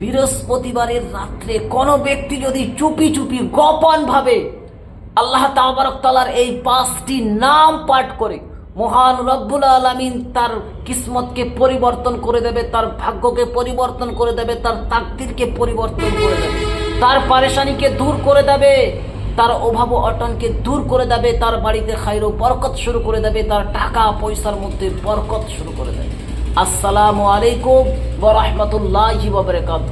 বৃহস্পতিবারের রাত্রে কোনো ব্যক্তি যদি চুপি চুপি গোপন ভাবে আল্লাহ তাবারক তালার এই পাঁচটি নাম পাঠ করে, মহান রব্বুল আলমিন তার কিসমতকে পরিবর্তন করে দেবে, তার ভাগ্যকে পরিবর্তন করে দেবে, তার তাকদিরকে পরিবর্তন করে দেবে, তার পারেশানিকে দূর করে দেবে, তার অভাব অটনকে দূর করে দেবে, তার বাড়িতে খাইর বরকত শুরু করে দেবে, তার টাকা পয়সার মধ্যে বরকত শুরু করে দেবে। আসসালামু আলাইকুম বরহমতুল্লাহ বাবরকাত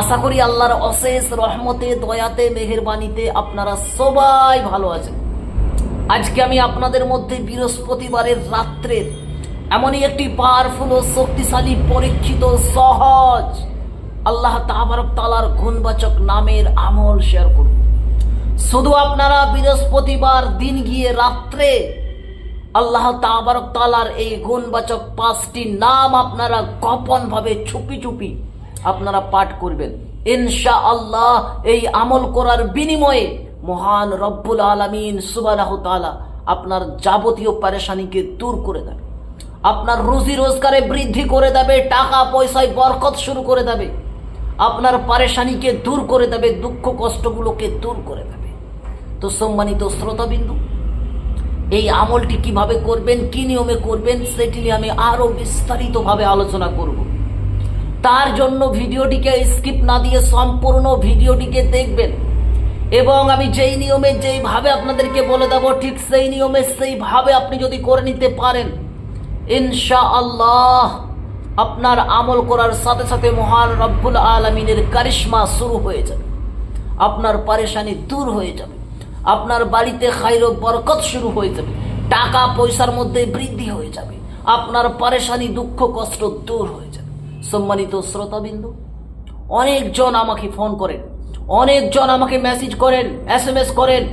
আশা করি আল্লাহর অশেষ রহমতে, দয়াতে, মেহেরবানিতে আপনারা সবাই ভালো আছেন। আজকে আমি আপনাদের মধ্যে বৃহস্পতিবারের রাত্রের এমনই একটি পাওয়ারফুল ও শক্তিশালী, পরীক্ষিত, সহজ, আল্লাহ তাবারক তালার গুণবাচক নামের আমল শেয়ার করব। শুধু আপনারা বৃহস্পতিবার দিন গিয়ে রাত্রে আল্লাহ তাবারক তালার এই গুণবাচক পাঁচটি নাম আপনারা গোপন ভাবে চুপি চুপি আপনারা পাঠ করবেন। ইনশা আল্লাহ এই আমল করার বিনিময়ে মহান রব্বুল আলমিন সুবাহ তালা আপনার যাবতীয় পারেশানিকে দূর করে দেবে। আপনার রুজি রোজগারে বৃদ্ধি করে দেবে, টাকা পয়সায় বরকত শুরু করে দেবে। আপনার পারেশানিকে দূর করে দেবে, দুঃখ কষ্টগুলোকে দূর করে দেবে। তো সম্মানিত শ্রোতাবিন্দু এই আমলটি কীভাবে করবেন, কি নিয়মে করবেন, সেটি নিয়ে আমি আরও বিস্তারিতভাবে আলোচনা করব। তার জন্য ভিডিওটিকে স্কিপ না দিয়ে সম্পূর্ণ ভিডিওটিকে দেখবেন। এবং আমি যেই নিয়মে যেইভাবে আপনাদেরকে বলে দেব, ঠিক সেই নিয়মে সেইভাবে আপনি যদি করে নিতে পারেন ইনশা আল্লাহ আপনার আমল করার সাথে সাথে মহান রব্বুল আলমিনের কারিশ্মা শুরু হয়ে যাবে। আপনার পারেশানি দূর হয়ে যাবে। আপনার বাড়িতে খাইর বরকত শুরু হয়ে যাবে। টাকা পয়সার মধ্যে বৃদ্ধি হয়ে যাবে। আপনার পারেশানি দুঃখ, কষ্ট দূর হয়ে যাবে। সম্মানিত শ্রোতাবিন্দু, অনেকজন আমাকে ফোন করেন। অনেকজন আমাকে মেসেজ করেন এস এম এস করেন।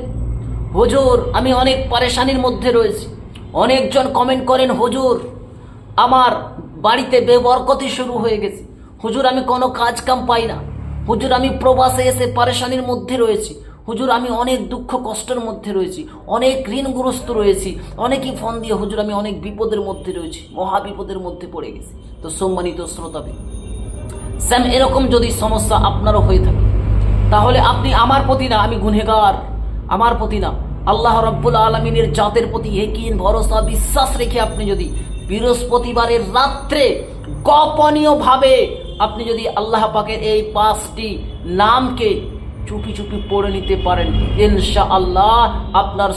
হুজুর, আমি অনেক পারেশানির মধ্যে রয়েছি। অনেকজন কমেন্ট করেন, হুজুর, আমার বাড়িতে বেবরকতি শুরু হয়ে গেছে। হুজুর, আমি কোনো কাজ কাম পাই না। হুজুর, আমি প্রবাসে এসে পারেশানির মধ্যে রয়েছি। হুজুর, আমি অনেক দুঃখ কষ্টের মধ্যে রয়েছি, অনেক ঋণগ্রস্ত রয়েছি। অনেকেই ফোন দিয়ে, হুজুর, আমি অনেক বিপদের মধ্যে রয়েছি, মহা বিপদের মধ্যে পড়ে গেছি। তো সম্মানিত শ্রোতাবে স্যাম, এরকম যদি সমস্যা আপনারও হয়ে থাকে, তাহলে আপনি আমার প্রতি না, আমি গুনেগার আমার প্রতি না। আল্লাহ রব্বুল আলমিনের জাতের প্রতি একিন ভরসা, বিশ্বাস রেখে আপনি যদি বৃহস্পতিবারের রাত্রে গোপনীয়ভাবে আপনি যদি আল্লাহ পাকের এই পাঁচটি নামকে চুপি চুপি পড়ে নিতে পারেন। ইনশা আল্লাহ আপনার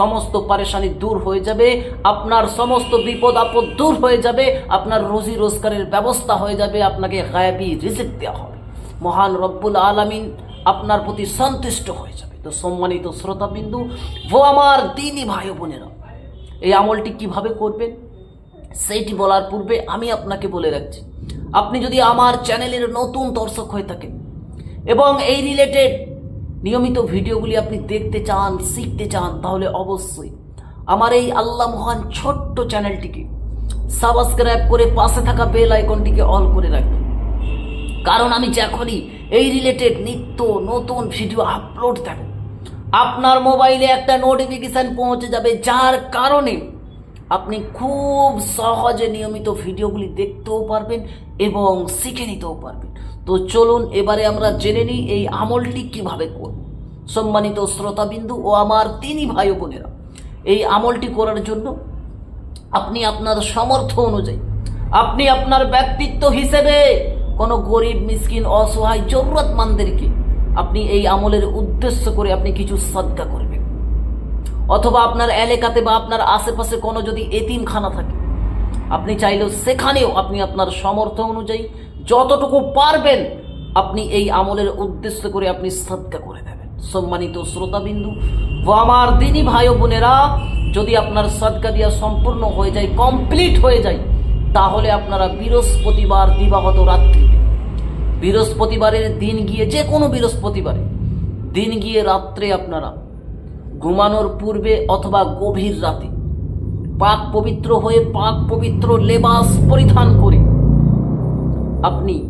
সমস্ত পারেশানি দূর হয়ে যাবে, আপনার সমস্ত বিপদ আপদ দূর হয়ে যাবে, আপনার রুজি রোজগারের ব্যবস্থা হয়ে যাবে, আপনাকে গায়াবি রিজিক দেওয়া হবে। মহান রব্বুল আলামিন আপনার প্রতি সন্তুষ্ট হয়ে যাবে। তো সম্মানিত শ্রোতাবিন্দু, ও আমার দিনই ভাই বোনেরা, এই আমলটি কীভাবে করবেন? সেইটি বলার পূর্বে আমি আপনাকে বলে রাখছি। আপনি যদি আমার চ্যানেলের নতুন দর্শক হয়ে থাকেন এবং এই রিলেটেড নিয়মিত ভিডিওগুলি আপনি দেখতে চান, শিখতে চান, তাহলে অবশ্যই আমার এই আল্লাহ মহান ছোট্ট চ্যানেলটিকে সাবস্ক্রাইব করে পাশে থাকা বেল আইকনটিকে অল করে রাখবেন। কারণ আমি যখনই এই রিলেটেড নিত্য নতুন ভিডিও আপলোড দেব, আপনার মোবাইলে একটা নোটিফিকেশান পৌঁছে যাবে, যার কারণে আপনি খুব সহজে নিয়মিত ভিডিওগুলি দেখতেও পারবেন এবং শিখে নিতেও পারবেন। তো চলুন এবারে আমরা জেনে নিই এই আমলটি কীভাবে করব। সম্মানিত শ্রোতাবিন্দু ও আমার তিনি ভাই বোনেরা, এই আমলটি করার জন্য আপনি আপনার সামর্থ্য অনুযায়ী, আপনি আপনার ব্যক্তিত্ব হিসেবে কোনো গরিব, মিসকিন, অসহায়, জরুরতমানদেরকে আপনি এই আমলের উদ্দেশ্য করে আপনি কিছু সদ্গা করবেন। অথবা আপনার এলাকাতে বা আপনার আশেপাশে কোনো যদি এতিমখানা থাকে, আপনি চাইলেও সেখানেও আপনি আপনার সমর্থ অনুযায়ী যতটুকু পারবেন, আপনি এই আমলের উদ্দেশ্য করে আপনি সদ্গা করে দেবেন। সম্মানিত শ্রোতাবিন্দু, ও আমার দিনী ভাই বোনেরা, যদি আপনার সদকা দিয়া সম্পূর্ণ হয়ে যায়, কমপ্লিট হয়ে যায়, তাহলে আপনারা বৃহস্পতিবার দিবাগত রাত্রিতে বৃহস্পতিবারের দিন গিয়ে যে কোনো বৃহস্পতিবারে, দিন গিয়ে রাত্রে আপনারা ঘুমানোর পূর্বে অথবা গভীর রাতে পাক পবিত্র হয়ে পাক পবিত্র লেবাস পরিধান করে আপনি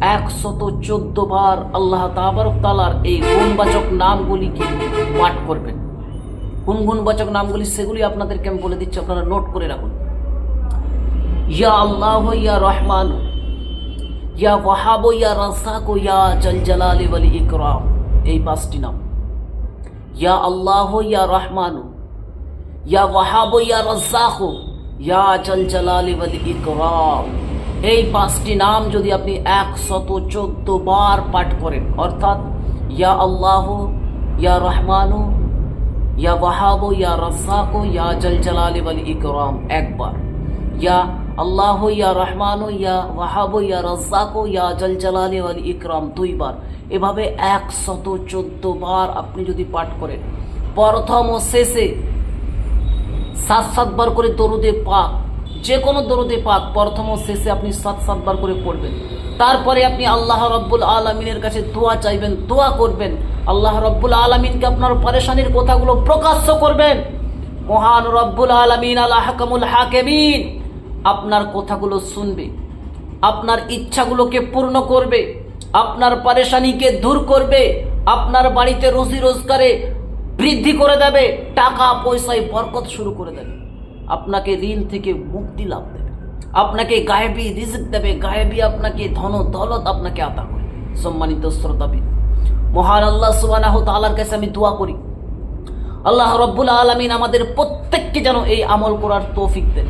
একশত চোদ্দ বার আল্লাহ তাবারক তালার এই গুণবাচক নামগুলিকে পাঠ করবেন। কোন গুণবাচক নামগুলি? সেগুলি আপনাদেরকে আমি বলে দিচ্ছি, আপনারা নোট করে রাখুন। ইয়া আল্লাহ, ইয়া রহমান, ইয়া ওয়াহাব, ইয়া রাসাক ইয়া জল জালালি ওয়াল ইকরাম। এই পাঁচটি নাম। ইয়া আল্লাহ, ইয়া রহমানু, ইয়া ওয়াহাব, ইয়া রাজ্জাক, ইয়া জল জালালি ওয়াল ইকরাম। এই পাঁচটি নাম যদি আপনি একশত চোদ্দ বার পাঠ করেন, অর্থাৎ ইয়া আল্লাহ, ইয়া রহমানু, ইয়া ওয়াহাব, ইয়া রাজ্জাক, ইয়া জল জালালি ইকরাম একবার। ইয়া আল্লাহ, ইয়া রহমানু, ইয়া ওয়াহাব, ইয়া রাজ্জাক, ইয়া জল জালালি ওয়াল ইকরাম দুইবার। এভাবে একশত চোদ্দ বার আপনি যদি পাঠ করেন, প্রথম ও শেষে সাত সাতবার করে দরুদে পাক যে কোনো দরুদে পাক প্রথম ও শেষে আপনি সাত সাতবার করে পড়বেন। তারপরে আপনি আল্লাহ রব্বুল আলমিনের কাছে দোয়া চাইবেন, দোয়া করবেন। আল্লাহ রব্বুল আলমিনকে আপনার পরেশানির কথাগুলো প্রকাশ্য করবেন। মহান রব্বুল আলমিন আল্লাহ হাকামুল হাকেমিন আপনার কথাগুলো শুনবে। আপনার ইচ্ছাগুলোকে পূর্ণ করবে। আপনার পরেশানিকে দূর করবে। আপনার বাড়িতে রুজি রোজগারে বৃদ্ধি করে দেবে। টাকা পয়সায় বরকত শুরু করে দেবে। আপনাকে ঋণ থেকে মুক্তি লাভ দেবে। আপনাকে গায়েবী রিজিক দেবে। গায়েবী আপনাকে ধন দৌলত আপনাকে আতা করে। সম্মানিত শ্রোতাবিদ মহান আল্লাহ সুবাহ তালার কাছে আমি দোয়া করি। আল্লাহ রব্বুল আলমিন আমাদের প্রত্যেককে যেন এই আমল করার তৌফিক দেন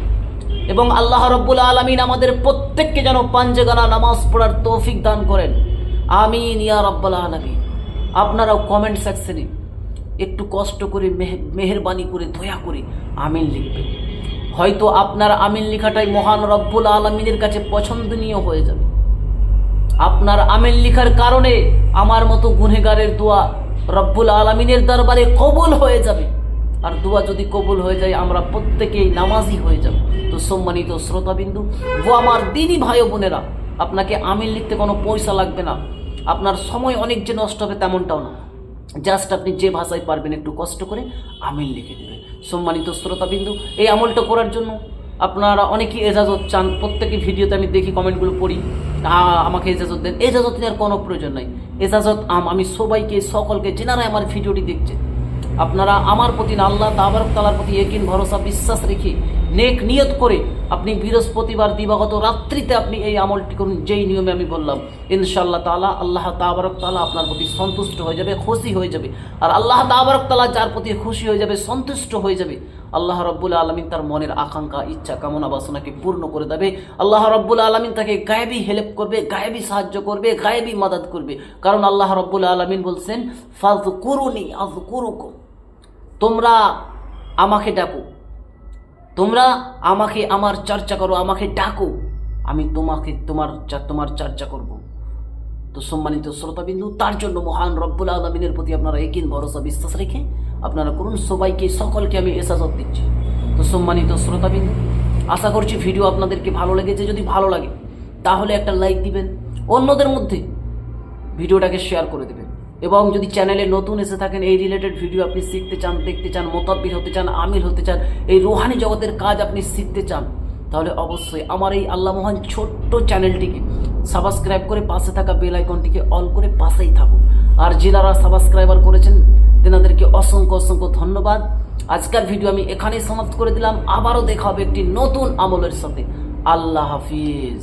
এবং আল্লাহ রব্বুল আলমিন আমাদের প্রত্যেককে যেন পাঞ্জেগানা নামাজ পড়ার তৌফিক দান করেন। আমিন, ইয়া রব্বুল আলমিন। আপনারাও কমেন্ট সেকশনে একটু কষ্ট করে মেহ- মেহেরবানি করে দয়া করে আমিন লিখবেন। হয়তো আপনার আমিন লেখাটাই মহান রব্বুল আলমিনের কাছে পছন্দনীয় হয়ে যাবে। আপনার আমিন লিখার কারণে আমার মতো গুনেগারের দোয়া রব্বুল আলমিনের দরবারে কবুল হয়ে যাবে। আর দোয়া যদি কবুল হয়ে যায়, আমরা প্রত্যেকেই নামাজি হয়ে যাব। তো সম্মানিত শ্রোতাবিন্দু, ও আমার দিনই ভাই বোনেরা, আপনাকে আমিল লিখতে কোনো পয়সা লাগবে না। আপনার সময় অনেক যে নষ্ট হবে তেমনটাও না। জাস্ট আপনি যে ভাষায় পারবেন একটু কষ্ট করে আমিল লিখে দেবেন। সম্মানিত শ্রোতাবিন্দু, এই আমলটা করার জন্য আপনারা অনেকেই এজাজত চান। প্রত্যেকে ভিডিওতে আমি দেখি, কমেন্টগুলো পড়ি। আমাকে এজাজত দেন। এজাজত নেওয়ার কোনো প্রয়োজন নাই। এজাজত আম, আমি সবাইকে, সকলকে যেনারা আমার ভিডিওটি দেখছে আপনারা আমার প্রতি আল্লাহ তাবার তালার প্রতি একিন ভরসা, বিশ্বাস রেখে নেক নিয়ত করে আপনি বৃহস্পতিবার দিবাগত রাত্রিতে আপনি এই আমলটি করুন, যেই নিয়মে আমি বললাম, ইনশাআল্লাহ তালা আল্লাহ তাবারক তালা আপনার প্রতি সন্তুষ্ট হয়ে যাবে, খুশি হয়ে যাবে। আর আল্লাহ তাবারক তালা যার প্রতি খুশি হয়ে যাবে, সন্তুষ্ট হয়ে যাবে। আল্লাহ রব্বুল আলমিন তার মনের আকাঙ্ক্ষা, ইচ্ছা, কামনা, বাসনাকে পূর্ণ করে দেবে। আল্লাহ রব্বুল আলমিন তাকে গায়েবী হেল্প করবে, গায়েবি সাহায্য করবে, গায়েবি মাদাত করবে। কারণ আল্লাহ রব্বুল আলমিন বলছেন ফাজ কুরুনি আজ কুরুকুম তোমরা আমাকে ডাকো। তোমরা আমাকে আমার চর্চা করো, আমাকে ডাকো। আমি তোমাকে তোমার তোমার চর্চা করব। তো সম্মানিত শ্রোতাবিন্দু, তার জন্য মহান রব্বুল আলমিনের প্রতি আপনারা একিন ভরসা বিশ্বাস রেখে আপনারা করুন, সবাইকে, সকলকে আমি এসাজত দিচ্ছি। তো সম্মানিত শ্রোতাবিন্দু, আশা করছি ভিডিও আপনাদেরকে ভালো লেগেছে। যদি ভালো লাগে, তাহলে একটা লাইক দিবেন, অন্যদের মধ্যে ভিডিওটাকে শেয়ার করে দেবেন। এবং যদি চ্যানেলে নতুন এসে থাকেন, এই রিলেটেড ভিডিও আপনি শিখতে চান, দেখতে চান মোতাব্বির হতে চান আমির হতে চান, এই রোহানি জগতের কাজ আপনি শিখতে চান, তাহলে অবশ্যই আমার এই আল্লাহ মহান ছোট্ট চ্যানেলটিকে সাবস্ক্রাইব করে পাশে থাকা বেল আইকনটিকে অন করে পাশেই থাকুন। আর যারা সাবস্ক্রাইবার করেছেন, তেনাদেরকে অসংখ্য অসংখ্য ধন্যবাদ। আজকের ভিডিও আমি এখানেই সমাপ্ত করে দিলাম। আবারও দেখা হবে একটি নতুন আমলের সাথে। আল্লাহ হাফিজ।